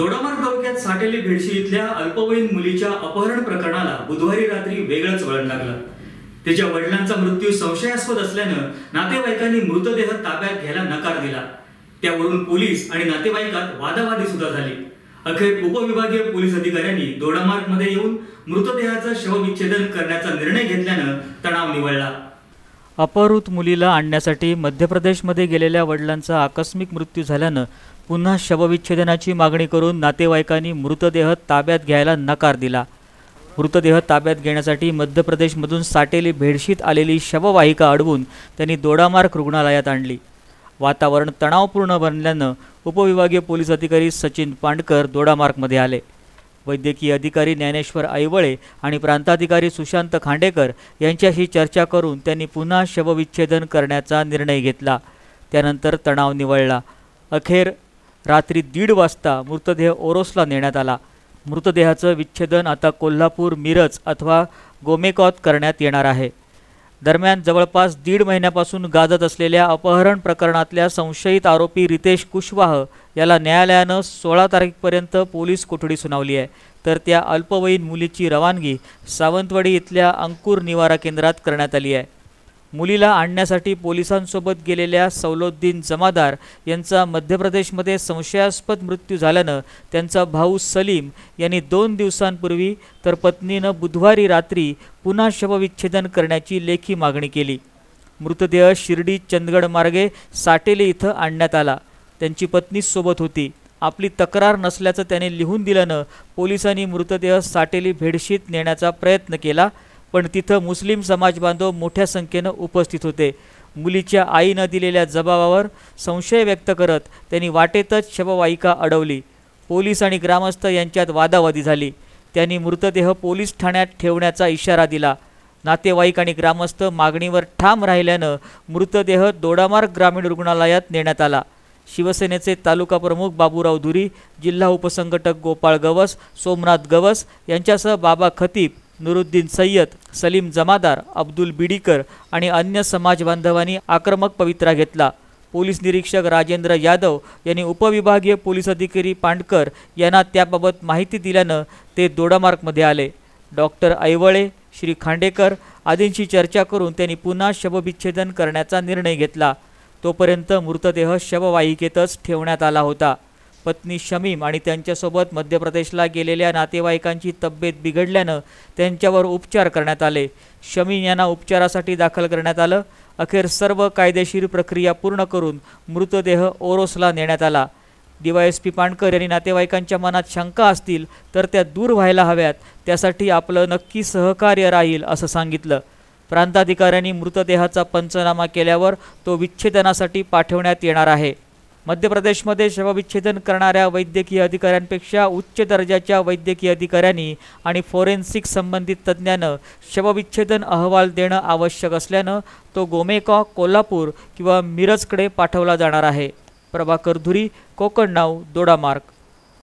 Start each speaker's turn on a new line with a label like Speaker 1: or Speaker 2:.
Speaker 1: दोडामार्ग तालुक्यात साठेली भेडशी इथल्या अल्पवयीन मुलीच्या अपहरण प्रकरणाला बुधवारी रात्री वेगळंच वळण लागलं. तिच्या वडिलांचा मृत्यू संशयास्पद असल्यानं नातेवाईकांनी मृतदेह ताब्यात घ्यायला नकार दिला. त्यावरून पोलीस आणि नातेवाईकात वादावादी सुद्धा झाली. अखेर उपविभागीय पोलीस अधिकाऱ्यांनी दोडामार्गमध्ये येऊन मृतदेहाचं शवविच्छेदन करण्याचा निर्णय घेतल्यानं तणाव निवळला.
Speaker 2: अपहृत मुलीला आणण्यासाठी मध्य प्रदेशमध्ये गेलेल्या वडिलांचा आकस्मिक मृत्यू झाल्यानं पुन्हा शवविच्छेदनाची मागणी करून नातेवाईकांनी मृतदेह ताब्यात घ्यायला नकार दिला. मृतदेह ताब्यात घेण्यासाठी मध्य प्रदेशमधून साटेली भेडशीत आलेली शववाहिका अडवून त्यांनी दोडामार्ग रुग्णालयात आणली. वातावरण तणावपूर्ण बनल्यानं उपविभागीय पोलीस अधिकारी सचिन पांडकर दोडामार्गमध्ये आले. वैद्यकीय अधिकारी ज्ञानेश्वर ऐवळे आणि प्रांताधिकारी सुशांत खांडेकर यांच्याशी चर्चा करून त्यांनी पुन्हा शवविच्छेदन करण्याचा निर्णय घेतला. त्यानंतर तणाव निवळला. अखेर रात्री दीड वाजता मृतदेह ओरोसला नेण्यात आला. मृतदेहाचं विच्छेदन आता कोल्हापूर मिरज अथवा गोमेकॉत करण्यात येणार आहे. दरम्यान जवळपास दीड महिन्यापासून गाजत असलेल्या अपहरण प्रकरणातल्या संशयित आरोपी रितेश कुशवाह याला न्यायालयानं सोळा तारखेपर्यंत पोलीस कोठडी सुनावली आहे. तर त्या अल्पवयीन मुलीची रवानगी सावंतवाडी इथल्या अंकुर निवारा केंद्रात करण्यात आली आहे. मुलीला आणण्यासाठी पोलिसांसोबत गेलेल्या सौलोद्दीन जमादार यांचा मध्य प्रदेशमध्ये संशयास्पद मृत्यू झाल्यानं त्यांचा भाऊ सलीम यांनी दोन दिवसांपूर्वी तर पत्नीनं बुधवारी रात्री पुन्हा शवविच्छेदन करण्याची लेखी मागणी केली. मृतदेह शिर्डी चंदगड मार्गे साटेले इथं आणण्यात आला. त्यांची पत्नी सोबत होती. आपली तक्रार नसल्याचं त्याने लिहून दिल्यानं पोलिसांनी मृतदेह साटेली भेडशीत नेण्याचा प्रयत्न केला. पण तिथं मुस्लिम समाज बांधव मोठ्या संख्येनं उपस्थित होते. मुलीच्या आईनं दिलेल्या जबाबावर संशय व्यक्त करत त्यांनी वाटेतच शववाहिका अडवली. पोलीस आणि ग्रामस्थ यांच्यात वादावादी झाली. त्यांनी मृतदेह पोलीस ठाण्यात ठेवण्याचा इशारा दिला. नातेवाईक आणि ग्रामस्थ मागणीवर ठाम राहिल्यानं मृतदेह दोडामार्ग ग्रामीण रुग्णालयात नेण्यात आला. शिवसेनेचे तालुका प्रमुख बाबूराव धुरी जिल्हा उपसंघटक गोपाळ गवस सोमनाथ गवस यांच्यासह बाबा खतीब नुरुद्दीन सय्यद सलीम जमादार अब्दुल बिडीकर आणि अन्य समाज बांधवांनी आक्रमक पवित्रा घेतला. पोलीस निरीक्षक राजेंद्र यादव यांनी उपविभागीय पोलीस अधिकारी पांडकर यांना त्याबाबत माहिती दिल्यानं ते दोडामार्कमध्ये आले. डॉक्टर ऐवळे श्री खांडेकर आदींशी चर्चा करून त्यांनी पुन्हा शवविच्छेदन करण्याचा निर्णय घेतला. तोपर्यंत मृतदेह शववाहिकेतच ठेवण्यात आला होता. पत्नी शमीम आणि त्यांच्यासोबत मध्य प्रदेशला गेलेल्या नातेवाईकांची तब्येत बिघडल्यानं त्यांच्यावर उपचार करण्यात आले. शमीम यांना उपचारासाठी दाखल करण्यात आलं. अखेर सर्व कायदेशीर प्रक्रिया पूर्ण करून मृतदेह ओरोसला नेण्यात आला. डीवायएसपी पाणकर यांनी नातेवाईकांच्या मनात शंका असतील तर त्या दूर व्हायला हव्यात. त्यासाठी आपलं नक्की सहकार्य राहील असं सांगितलं. प्रांताधिकाऱ्यांनी मृतदेहाचा पंचनामा केल्यावर तो विच्छेदनासाठी पाठवण्यात येणार आहे. मध्य प्रदेशमध्ये शवविच्छेदन करणाऱ्या वैद्यकीय अधिकाऱ्यांपेक्षा उच्च दर्जाच्या वैद्यकीय अधिकाऱ्यांनी आणि फोरेन्सिक संबंधित तज्ज्ञानं शवविच्छेदन अहवाल देणं आवश्यक असल्यानं तो गोमेकॉ कोल्हापूर किंवा मिरजकडे पाठवला जाणार आहे. प्रभाकर धुरी कोकण नाव दोडामार्ग.